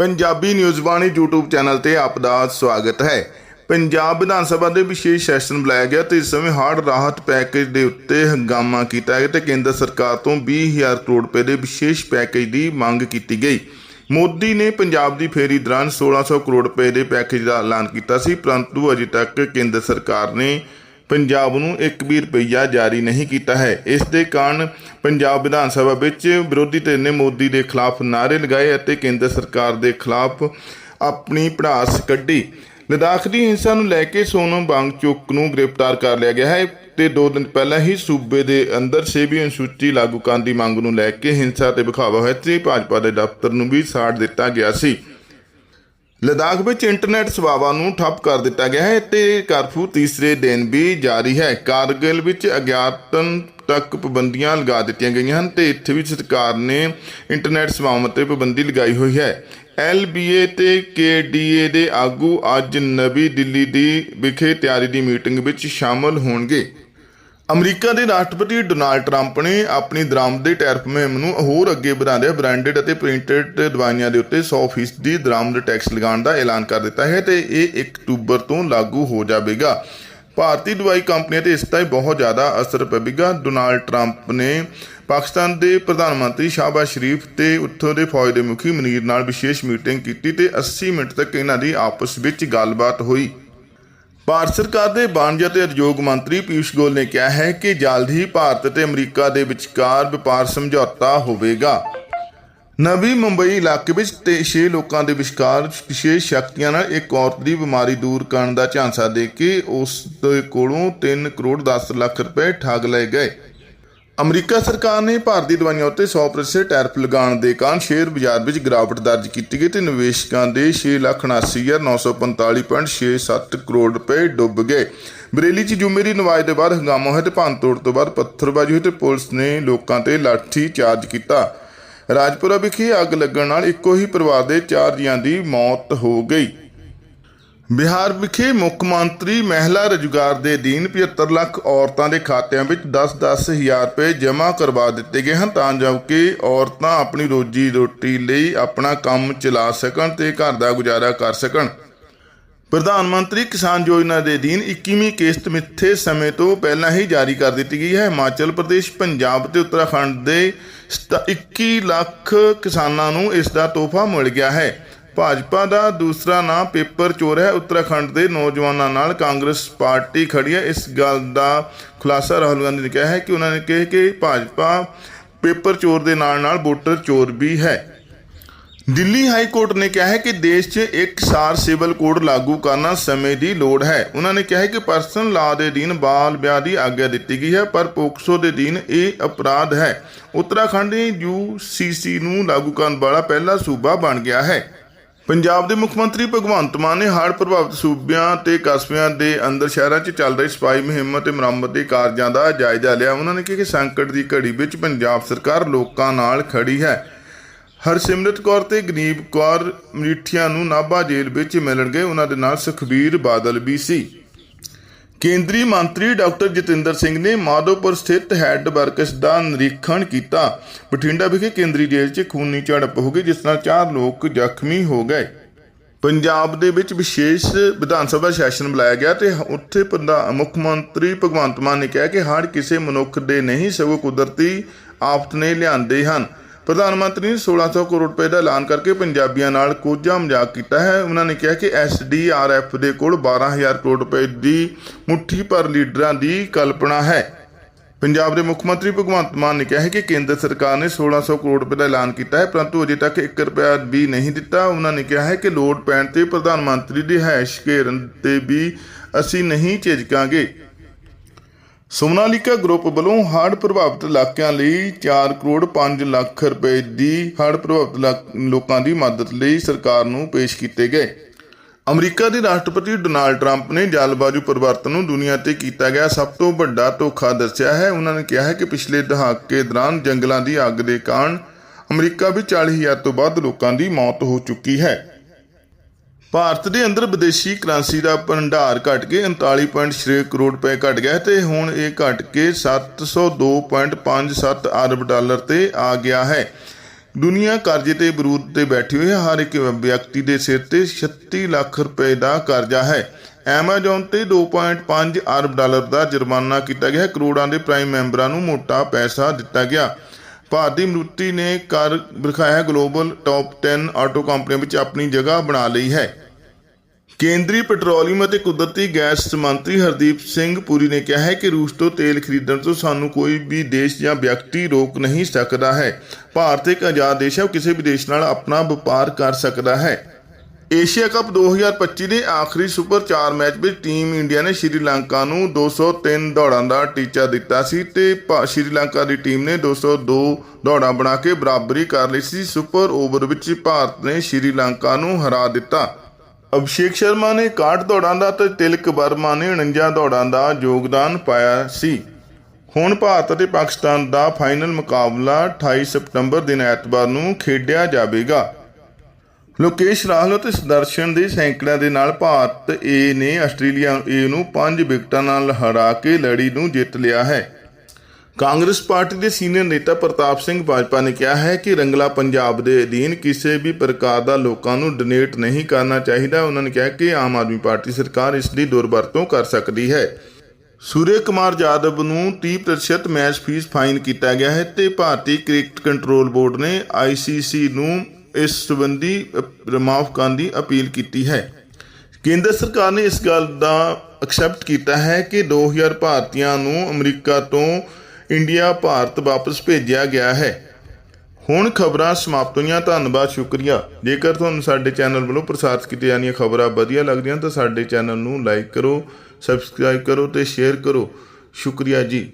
Punjabi news Bani YouTube channel ਤੇ ਆਪ ਦਾ ਸਵਾਗਤ ਹੈ। ਪੰਜਾਬ ਵਿਧਾਨ ਸਭਾ ਦੇ ਵਿਸ਼ੇਸ਼ ਸੈਸ਼ਨ ਬੁਲਾਇਆ ਗਿਆ ਤੇ ਇਸ ਸਮੇਂ ਹੜ੍ਹ ਰਾਹਤ ਪੈਕੇਜ ਦੇ ਉੱਤੇ ਹੰਗਾਮਾ ਕੀਤਾ ਗਿਆ ਤੇ ਕੇਂਦਰ ਸਰਕਾਰ ਤੋਂ 20000 ਕਰੋੜ ਰੁਪਏ ਦੇ ਵਿਸ਼ੇਸ਼ ਪੈਕੇਜ ਦੀ ਮੰਗ ਕੀਤੀ ਗਈ। ਮੋਦੀ ਨੇ ਪੰਜਾਬ ਦੀ ਫੇਰੀ ਦੌਰਾਨ 1600 ਕਰੋੜ ਰੁਪਏ ਦੇ ਪੈਕੇਜ ਦਾ ਐਲਾਨ ਕੀਤਾ ਸੀ, ਪਰੰਤੂ ਅਜੇ ਤੱਕ ਕੇਂਦਰ ਸਰਕਾਰ ਨੇ ਪੰਜਾਬ ਨੂੰ 1 ਵੀ ਰੁਪਈਆ ਜਾਰੀ ਨਹੀਂ ਕੀਤਾ ਹੈ। ਇਸ ਦੇ ਕਾਰਨ ਪੰਜਾਬ ਵਿਧਾਨ ਸਭਾ ਵਿੱਚ ਵਿਰੋਧੀ ਧਿਰ ਨੇ ਮੋਦੀ ਦੇ ਖਿਲਾਫ ਨਾਅਰੇ ਲਗਾਏ ਅਤੇ ਕੇਂਦਰ ਸਰਕਾਰ ਦੇ ਖਿਲਾਫ ਆਪਣੀ ਭੜਾਸ ਕੱਢੀ। ਲਦਾਖ ਦੀ ਹਿੰਸਾ ਨੂੰ ਲੈ ਕੇ ਸੋਨਮ ਵਾਂਗਚੁਕ ਨੂੰ ਗ੍ਰਿਫਤਾਰ ਕਰ ਲਿਆ ਗਿਆ ਹੈ ਤੇ ਦੋ ਦਿਨ ਪਹਿਲਾਂ ਹੀ ਸੂਬੇ ਦੇ ਅੰਦਰ ਸੇਬੀ ਅਨੁਸੂਚੀ ਲਾਗੂ ਕਰਨ ਦੀ ਮੰਗ ਨੂੰ ਲੈ ਕੇ ਹਿੰਸਾ ਤੇ ਵਿਖਾਵਾ ਹੋਇਆ ਸੀ ਭਾਜਪਾ ਦੇ ਦਫ਼ਤਰ ਨੂੰ ਵੀ ਸਾੜ ਦਿੱਤਾ ਗਿਆ ਸੀ। ਲਦਾਖ ਵਿੱਚ ਇੰਟਰਨੈਟ ਸੇਵਾਵਾਂ ਨੂੰ ਠੱਪ ਕਰ ਦਿੱਤਾ ਗਿਆ ਹੈ ਤੇ ਕਰਫਿਊ ਤੀਸਰੇ ਦਿਨ ਵੀ ਜਾਰੀ ਹੈ ਕਾਰਗਿਲ ਵਿੱਚ ਅਗਿਆਤਨ ਤੱਕ ਪਾਬੰਦੀਆਂ ਲਗਾ ਦਿੱਤੀਆਂ ਗਈਆਂ ਹਨ ਤੇ ਇੱਥੇ ਵੀ ਸਰਕਾਰ ਨੇ ਇੰਟਰਨੈਟ ਸੇਵਾਵਾਂ ਤੇ ਪਾਬੰਦੀ ਲਗਾਈ ਹੋਈ ਹੈ ਐਲਬੀਏ ਤੇ ਕੇਡੀਏ ਦੇ ਆਗੂ ਅੱਜ ਨਵੀਂ ਦਿੱਲੀ ਦੀ ਵਿਖੇ ਤਿਆਰੀ ਦੀ ਮੀਟਿੰਗ ਵਿੱਚ ਸ਼ਾਮਲ ਹੋਣਗੇ ਅਮਰੀਕਾ ਦੇ ਰਾਸ਼ਟਰਪਤੀ ਡੋਨਾਲਡ ਟਰੰਪ ਨੇ ਆਪਣੀ ਦਰਾਮਦ ਟੈਰਿਫ ਮੁਹਿੰਮ ਨੂੰ ਹੋਰ ਅੱਗੇ ਵਧਾਉਂਦਿਆਂ ਬ੍ਰਾਂਡਡ ਅਤੇ ਪ੍ਰਿੰਟਡ ਦਵਾਈਆਂ ਦੇ ਉੱਤੇ 100% ਦੀ ਦਰਾਮਦ ਟੈਕਸ ਲਗਾਉਣ ਦਾ ਐਲਾਨ ਕਰ ਦਿੱਤਾ ਹੈ ਤੇ ਇਹ 1 ਅਕਤੂਬਰ ਤੋਂ ਲਾਗੂ ਹੋ ਜਾਵੇਗਾ। ਭਾਰਤੀ ਦਵਾਈ ਕੰਪਨੀਆਂ ਤੇ ਇਸ ਦਾ ਬਹੁਤ ਜ਼ਿਆਦਾ ਅਸਰ ਪਵੇਗਾ। ਡੋਨਾਲਡ ਟਰੰਪ ਨੇ ਪਾਕਿਸਤਾਨ ਦੇ ਪ੍ਰਧਾਨ ਮੰਤਰੀ ਸ਼ਾਹਬਾਜ਼ ਸ਼ਰੀਫ ਤੇ ਉੱਥੋਂ ਦੇ ਫੌਜ ਦੇ ਮੁਖੀ ਮਨੀਰ ਨਾਲ ਵਿਸ਼ੇਸ਼ ਮੀਟਿੰਗ ਕੀਤੀ ਤੇ 80 ਮਿੰਟ ਤੱਕ ਇਹਨਾਂ ਦੀ ਆਪਸ ਵਿੱਚ ਗੱਲਬਾਤ ਹੋਈ। ਭਾਰਤ ਸਰਕਾਰ ਦੇ ਵਾਣਿਜ ਅਤੇ ਉਦਯੋਗ ਮੰਤਰੀ ਪਿਊਸ਼ ਗੋਇਲ ਨੇ ਕਿਹਾ ਹੈ ਕਿ ਜਲਦ ਹੀ ਭਾਰਤ ਅਤੇ ਅਮਰੀਕਾ ਦੇ ਵਿਚਕਾਰ ਵਪਾਰ ਸਮਝੌਤਾ ਹੋਵੇਗਾ। ਨਵੀਂ ਮੁੰਬਈ ਇਲਾਕੇ ਵਿੱਚ ਤੇ 6 ਲੋਕਾਂ ਦੇ ਵਿਚਕਾਰ ਵਿਸ਼ੇਸ਼ ਸ਼ਕਤੀਆਂ ਨਾਲ ਇੱਕ ਔਰਤ ਦੀ ਬਿਮਾਰੀ ਦੂਰ ਕਰਨ ਦਾ ਝਾਂਸਾ ਦੇ ਕੇ ਉਸ ਦੇ ਕੋਲੋਂ 3 ਕਰੋੜ 10 ਲੱਖ ਰੁਪਏ ਠੱਗ ਲਏ ਗਏ। ਅਮਰੀਕਾ ਸਰਕਾਰ ਨੇ ਭਾਰਤੀ ਦਵਾਈਆਂ ਉੱਤੇ 100% ਟੈਰਿਫ ਲਗਾਉਣ ਦੇ ਕਾਰਨ ਸ਼ੇਅਰ ਬਾਜ਼ਾਰ ਵਿੱਚ ਗਿਰਾਵਟ ਦਰਜ ਕੀਤੀ ਗਈ ਤੇ ਨਿਵੇਸ਼ਕਾਂ ਦੇ 6,79,945.67 ਕਰੋੜ ਰੁਪਏ ਡੁੱਬ ਗਏ। ਬਰੇਲੀ 'ਚ ਜੁਮੇਰੀ ਨਵਾਜ਼ ਦੇ ਬਾਅਦ ਹੰਗਾਮਾ ਹੋਇਆ ਤੇ ਭੰਨਤੋੜ ਤੋਂ ਬਾਅਦ ਪੱਥਰਬਾਜ਼ੀ ਹੋਈ ਤੇ ਪੁਲਿਸ ਨੇ ਲੋਕਾਂ ਤੇ ਲਾਠੀ ਚਾਰਜ ਕੀਤਾ। ਰਾਜਪੁਰਾ ਵਿਖੇ ਅੱਗ ਲੱਗਣ ਨਾਲ ਇੱਕੋ ਹੀ ਪਰਿਵਾਰ ਦੇ ਚਾਰ ਜੀਆਂ ਦੀ ਮੌਤ ਹੋ ਗਈ। ਬਿਹਾਰ ਵਿਖੇ ਮੁੱਖ ਮੰਤਰੀ ਮਹਿਲਾ ਰੁਜ਼ਗਾਰ ਦੇ ਅਧੀਨ 75 ਲੱਖ ਔਰਤਾਂ ਦੇ ਖਾਤਿਆਂ ਵਿੱਚ 10-10 ਹਜ਼ਾਰ ਰੁਪਏ ਜਮ੍ਹਾਂ ਕਰਵਾ ਦਿੱਤੇ ਗਏ ਹਨ, ਤਾਂ ਜੋ ਕਿ ਔਰਤਾਂ ਆਪਣੀ ਰੋਜੀ ਰੋਟੀ ਲਈ ਆਪਣਾ ਕੰਮ ਚਲਾ ਸਕਣ ਤੇ ਘਰ ਦਾ ਗੁਜ਼ਾਰਾ ਕਰ ਸਕਣ। ਪ੍ਰਧਾਨ ਮੰਤਰੀ ਕਿਸਾਨ ਯੋਜਨਾ ਦੇ ਅਧੀਨ 21ਵੀਂ ਕਿਸ਼ਤ ਮਿੱਥੇ ਸਮੇਂ ਤੋਂ ਪਹਿਲਾਂ ਹੀ ਜਾਰੀ ਕਰ ਦਿੱਤੀ ਗਈ ਹੈ। ਹਿਮਾਚਲ ਪ੍ਰਦੇਸ਼, ਪੰਜਾਬ ਤੇ ਉੱਤਰਾਖੰਡ ਦੇ ਸਤ- 21 ਲੱਖ ਕਿਸਾਨਾਂ ਨੂੰ ਇਸ ਦਾ ਤੋਹਫਾ ਮਿਲ ਗਿਆ ਹੈ। ਭਾਜਪਾ ਦਾ ਦੂਸਰਾ ਨਾਂ ਪੇਪਰ ਚੋਰ ਹੈ। ਉੱਤਰਾਖੰਡ ਦੇ ਨੌਜਵਾਨਾਂ ਨਾਲ ਕਾਂਗਰਸ ਪਾਰਟੀ ਖੜੀ ਹੈ। ਇਸ ਗੱਲ ਦਾ ਖੁਲਾਸਾ ਰਾਹੁਲ ਗਾਂਧੀ ਨੇ ਕਿਹਾ ਹੈ ਕਿ ਉਹਨਾਂ ਨੇ ਕਿਹਾ ਕਿ ਭਾਜਪਾ ਪੇਪਰ ਚੋਰ ਦੇ ਨਾਲ ਨਾਲ ਵੋਟਰ ਚੋਰ ਵੀ ਹੈ। ਦਿੱਲੀ ਹਾਈ ਕੋਰਟ ਨੇ ਕਿਹਾ ਹੈ ਕਿ ਦੇਸ਼ 'ਚ ਇੱਕ ਸਾਰ ਸਿਵਲ ਕੋਡ ਲਾਗੂ ਕਰਨਾ ਸਮੇਂ ਦੀ ਲੋੜ ਹੈ। ਉਹਨਾਂ ਨੇ ਕਿਹਾ ਹੈ ਕਿ ਪਰਸਨਲ ਲਾਅ ਦੇ ਅਧੀਨ ਬਾਲ ਵਿਆਹ ਦੀ ਆਗਿਆ ਦਿੱਤੀ ਗਈ ਹੈ, ਪਰ ਪੋਕਸੋ ਦੇ ਅਧੀਨ ਇਹ ਅਪਰਾਧ ਹੈ। ਉੱਤਰਾਖੰਡ ਯੂਸੀਸੀ ਨੂੰ ਲਾਗੂ ਕਰਨ ਵਾਲਾ ਪਹਿਲਾ ਸੂਬਾ ਬਣ ਗਿਆ ਹੈ। ਪੰਜਾਬ ਦੇ ਮੁੱਖ ਮੰਤਰੀ ਭਗਵੰਤ ਮਾਨ ਨੇ ਹੜ੍ਹ ਪ੍ਰਭਾਵਿਤ ਸੂਬਿਆਂ ਤੇ ਕਸਬਿਆਂ ਦੇ ਅੰਦਰ ਸ਼ਹਿਰਾਂ 'ਚ ਚੱਲ ਰਹੀ ਸਫ਼ਾਈ ਮੁਹਿੰਮ ਅਤੇ ਮੁਰੰਮਤ ਦੇ ਕਾਰਜਾਂ ਦਾ ਜਾਇਜ਼ਾ ਲਿਆ। ਉਹਨਾਂ ਨੇ ਕਿਹਾ ਕਿ ਸੰਕਟ ਦੀ ਘੜੀ ਵਿੱਚ ਪੰਜਾਬ ਸਰਕਾਰ ਲੋਕਾਂ ਨਾਲ ਖੜੀ ਹੈ। ਹਰਸਿਮਰਤ ਕੌਰ ਤੇ ਗਨੀਬ ਕੌਰ ਮਰੀਠੀਆਂ ਨੂੰ ਨਾਭਾ ਜੇਲ੍ਹ ਵਿੱਚ ਮਿਲਣ ਗਏ ਉਹਨਾਂ ਦੇ ਨਾਲ ਸੁਖਬੀਰ ਬਾਦਲ ਵੀ ਸੀ। ਕੇਂਦਰੀ ਮੰਤਰੀ ਡਾਕਟਰ ਜਤਿੰਦਰ ਸਿੰਘ ਨੇ ਮਾਧੋਪੁਰ ਸਥਿਤ ਹੈੱਡ ਵਰਕਸ ਦਾ ਨਿਰੀਖਣ ਕੀਤਾ। ਬਠਿੰਡਾ ਵਿਖੇ ਕੇਂਦਰੀ ਜੇਲ੍ਹ 'ਚ ਖੂਨੀ ਝੜਪ ਹੋ ਗਈ, ਜਿਸ ਨਾਲ ਚਾਰ ਲੋਕ ਜ਼ਖਮੀ ਹੋ ਗਏ। ਪੰਜਾਬ ਦੇ ਵਿੱਚ ਵਿਸ਼ੇਸ਼ ਵਿਧਾਨ ਸਭਾ ਸੈਸ਼ਨ ਬੁਲਾਇਆ ਗਿਆ ਤੇ ਉੱਥੇ ਪ੍ਰਧਾ- ਮੁੱਖ ਮੰਤਰੀ ਭਗਵੰਤ ਮਾਨ ਨੇ ਕਿਹਾ ਕਿ ਹੜ੍ਹ ਕਿਸੇ ਮਨੁੱਖ ਦੇ ਨਹੀਂ ਸਗੋਂ ਕੁਦਰਤੀ ਆਫਤ ਨੇ ਲਿਆਂਦੇ ਹਨ। ਪ੍ਰਧਾਨ ਮੰਤਰੀ ਨੇ 1600 ਕਰੋੜ ਰੁਪਏ ਦਾ ਐਲਾਨ ਕਰਕੇ ਪੰਜਾਬੀਆਂ ਨਾਲ ਕੋਝਾ ਮਜ਼ਾਕ ਕੀਤਾ ਹੈ। ਉਹਨਾਂ ਨੇ ਕਿਹਾ ਕਿ ਐਸਡੀਆਰਐਫ ਦੇ ਕੋਲ 12000 ਕਰੋੜ ਰੁਪਏ ਦੀ ਮੁੱਠੀ ਭਰ ਲੀਡਰਾਂ ਦੀ ਕਲਪਨਾ ਹੈ। ਪੰਜਾਬ ਦੇ ਮੁੱਖ ਮੰਤਰੀ ਭਗਵੰਤ ਮਾਨ ਨੇ ਕਿਹਾ ਹੈ ਕਿ ਕੇਂਦਰ ਸਰਕਾਰ ਨੇ 1600 ਕਰੋੜ ਰੁਪਏ ਦਾ ਐਲਾਨ ਕੀਤਾ ਹੈ, ਪਰੰਤੂ ਅਜੇ ਤੱਕ 1 ਰੁਪਿਆ ਵੀ ਨਹੀਂ ਦਿੱਤਾ। ਉਹਨਾਂ ਨੇ ਕਿਹਾ ਹੈ ਕਿ ਲੋੜ ਪੈਣ ਤੇ ਪ੍ਰਧਾਨ ਮੰਤਰੀ ਦੀ ਰਿਹਾਇਸ਼ ਘੇਰਨ ਤੇ ਵੀ ਅਸੀਂ ਨਹੀਂ ਝਿਜਕਾਂਗੇ। ਸੋਨਾਲੀਕਾ ਗਰੁੱਪ ਵੱਲੋਂ ਹੜ੍ਹ ਪ੍ਰਭਾਵਿਤ ਇਲਾਕਿਆਂ ਲਈ 4 ਕਰੋੜ 5 ਲੱਖ ਰੁਪਏ ਦੀ ਹੜ੍ਹ ਪ੍ਰਭਾਵਿਤ ਇਲਾਕ- ਲੋਕਾਂ ਦੀ ਮਦਦ ਲਈ ਸਰਕਾਰ ਨੂੰ ਪੇਸ਼ ਕੀਤੇ ਗਏ। ਅਮਰੀਕਾ ਦੇ ਰਾਸ਼ਟਰਪਤੀ ਡੋਨਾਲਡ ਟਰੰਪ ਨੇ ਜਲਵਾਯੂ ਪਰਿਵਰਤਨ ਨੂੰ ਦੁਨੀਆ ਤੇ ਕੀਤਾ ਗਿਆ ਸਭ ਤੋਂ ਵੱਡਾ ਧੋਖਾ ਦੱਸਿਆ ਹੈ। ਉਹਨਾਂ ਨੇ ਕਿਹਾ ਹੈ ਕਿ ਪਿਛਲੇ ਦਹਾਕੇ ਦੌਰਾਨ ਜੰਗਲਾਂ ਦੀ ਅੱਗ ਦੇ ਕਾਰਨ ਅਮਰੀਕਾ ਵਿੱਚ 40000 ਤੋਂ ਵੱਧ ਲੋਕਾਂ ਦੀ ਮੌਤ ਹੋ ਚੁੱਕੀ ਹੈ। ਭਾਰਤ ਦੇ ਅੰਦਰ ਵਿਦੇਸ਼ੀ ਕਰੰਸੀ ਦਾ ਭੰਡਾਰ ਘਟ ਕੇ 39.6 ਕਰੋੜ ਰੁਪਏ ਘਟ ਗਿਆ ਹੈ ਤੇ ਹੁਣ ਇਹ ਘਟ ਕੇ 702.57 ਅਰਬ ਡਾਲਰ ਤੇ ਆ ਗਿਆ ਹੈ। ਦੁਨੀਆ ਕਰਜ਼ੇ ਤੇ ਬਰੂਦ ਤੇ ਬੈਠੀ ਹੋਈ ਹੈ ਹਰ ਇੱਕ ਵਿਅਕਤੀ ਦੇ ਸਿਰ ਤੇ 36 ਲੱਖ ਰੁਪਏ ਦਾ ਕਰਜ਼ਾ ਹੈ। ਐਮਾਜ਼ਨ ਤੇ 2.5 ਅਰਬ ਡਾਲਰ ਦਾ ਜੁਰਮਾਨਾ ਕੀਤਾ ਗਿਆ ਹੈ। ਕਰੋੜਾਂ ਦੇ ਪ੍ਰਾਈਮ ਮੈਂਬਰਾਂ ਨੂੰ ਮੋਟਾ ਪੈਸਾ ਦਿੱਤਾ ਗਿਆ। ਭਾਰਤੀ ਮਰੂਤੀ ਨੇ ਕਰ ਵਿਖਾਇਆ ਗਲੋਬਲ ਟੌਪ 10 ਆਟੋ ਕੰਪਨੀਆਂ ਵਿੱਚ ਆਪਣੀ ਜਗ੍ਹਾ ਬਣਾ ਲਈ ਹੈ। ਕੇਂਦਰੀ ਪੈਟਰੋਲੀਅਮ ਅਤੇ ਕੁਦਰਤੀ ਗੈਸ ਮੰਤਰੀ ਹਰਦੀਪ ਸਿੰਘ ਪੁਰੀ ਨੇ ਕਿਹਾ ਹੈ ਕਿ ਰੂਸ ਤੋਂ ਤੇਲ ਖਰੀਦਣ ਤੋਂ ਸਾਨੂੰ ਕੋਈ ਵੀ ਦੇਸ਼ ਜਾਂ ਵਿਅਕਤੀ ਰੋਕ ਨਹੀਂ ਸਕਦਾ ਹੈ। ਭਾਰਤ ਇੱਕ ਆਜ਼ਾਦ ਦੇਸ਼ ਹੈ, ਉਹ ਕਿਸੇ ਵੀ ਦੇਸ਼ ਨਾਲ ਆਪਣਾ ਵਪਾਰ ਕਰ ਸਕਦਾ ਹੈ। ਏਸ਼ੀਆ ਕੱਪ 2025 ਦੇ ਆਖਰੀ ਸੁਪਰ 4 ਮੈਚ ਵਿੱਚ ਟੀਮ ਇੰਡੀਆ ਨੇ ਸ਼੍ਰੀਲੰਕਾ ਨੂੰ 203 ਦੌੜਾਂ ਦਾ ਟੀਚਾ ਦਿੱਤਾ ਸੀ ਤੇ ਭਾ- ਸ਼੍ਰੀਲੰਕਾ ਦੀ ਟੀਮ ਨੇ 202 ਦੌੜਾਂ ਬਣਾ ਕੇ ਬਰਾਬਰੀ ਕਰ ਲਈ ਸੀ। ਸੁਪਰ ਓਵਰ ਵਿੱਚ ਭਾਰਤ ਨੇ ਸ਼੍ਰੀਲੰਕਾ ਨੂੰ ਹਰਾ ਦਿੱਤਾ। ਅਭਿਸ਼ੇਕ ਸ਼ਰਮਾ ਨੇ 61 ਦੌੜਾਂ ਦਾ ਤੇ ਤਿਲਕ ਵਰਮਾ ਨੇ 49 ਦੌੜਾਂ ਦਾ ਯੋਗਦਾਨ ਪਾਇਆ ਸੀ। ਹੁਣ ਭਾਰਤ ਅਤੇ ਪਾਕਿਸਤਾਨ ਦਾ ਫਾਈਨਲ ਮੁਕਾਬਲਾ 28 ਸਤੰਬਰ ਦਿਨ ਐਤਵਾਰ ਨੂੰ ਖੇਡਿਆ ਜਾਵੇਗਾ। ਲੋਕੇਸ਼ ਰਾਹੁਲ ਅਤੇ ਸੁਦਰਸ਼ਨ ਦੇ ਸੈਂਕੜਿਆਂ ਦੇ ਨਾਲ ਭਾਰਤ ਏ ਨੇ ਆਸਟ੍ਰੇਲੀਆ ਏ ਨੂੰ 5 ਵਿਕਟਾਂ ਨਾਲ ਹਰਾ ਕੇ ਲੜੀ ਨੂੰ ਜਿੱਤ ਲਿਆ ਹੈ। ਕਾਂਗਰਸ ਪਾਰਟੀ ਦੇ ਸੀਨੀਅਰ ਨੇਤਾ ਪ੍ਰਤਾਪ ਸਿੰਘ ਬਾਜਪਾ ਨੇ ਕਿਹਾ ਹੈ ਕਿ ਰੰਗਲਾ ਪੰਜਾਬ ਦੇ ਅਧੀਨ ਕਿਸੇ ਵੀ ਪ੍ਰਕਾਰ ਦਾ ਲੋਕਾਂ ਨੂੰ ਡੋਨੇਟ ਨਹੀਂ ਕਰਨਾ ਚਾਹੀਦਾ। ਉਹਨਾਂ ਨੇ ਕਿਹਾ ਕਿ ਆਮ ਆਦਮੀ ਪਾਰਟੀ ਸਰਕਾਰ ਇਸ ਦੀ ਦੁਰਵਰਤੋਂ ਕਰ ਸਕਦੀ ਹੈ। ਸੂਰਯ ਕੁਮਾਰ ਜਾਦਵ ਨੂੰ 30% ਮੈਚ ਫੀਸ ਫਾਈਨ ਕੀਤਾ ਗਿਆ ਹੈ ਤੇ ਭਾਰਤੀ ਕ੍ਰਿਕਟ ਕੰਟਰੋਲ ਬੋਰਡ ਨੇ ਆਈਸੀਸੀ ਨੂੰ ਇਸ ਸੰਬੰਧੀ ਮਾਫ਼ ਕਰਨ ਦੀ ਅਪੀਲ ਕੀਤੀ ਹੈ। ਕੇਂਦਰ ਸਰਕਾਰ ਨੇ ਇਸ ਗੱਲ ਦਾ ਐਕਸੈਪਟ ਕੀਤਾ ਹੈ ਕਿ 2000 ਭਾਰਤੀਆਂ ਨੂੰ ਅਮਰੀਕਾ ਤੋਂ ਇੰਡੀਆ, ਭਾਰਤ ਵਾਪਸ ਭੇਜਿਆ ਗਿਆ ਹੈ। ਹੁਣ ਖਬਰਾਂ ਸਮਾਪਤ ਹੋਈਆਂ। ਧੰਨਵਾਦ, ਸ਼ੁਕਰੀਆ। ਜੇਕਰ ਤੁਹਾਨੂੰ ਸਾਡੇ ਚੈਨਲ ਵੱਲੋਂ ਪ੍ਰਸਾਰਿਤ ਕੀਤੀਆਂ ਜਾਂਦੀਆਂ ਖਬਰਾਂ ਵਧੀਆ ਲੱਗਦੀਆਂ ਤਾਂ ਸਾਡੇ ਚੈਨਲ ਨੂੰ ਲਾਈਕ ਕਰੋ, ਸਬਸਕ੍ਰਾਈਬ ਕਰੋ ਤੇ ਸ਼ੇਅਰ ਕਰੋ। ਸ਼ੁਕਰੀਆ ਜੀ।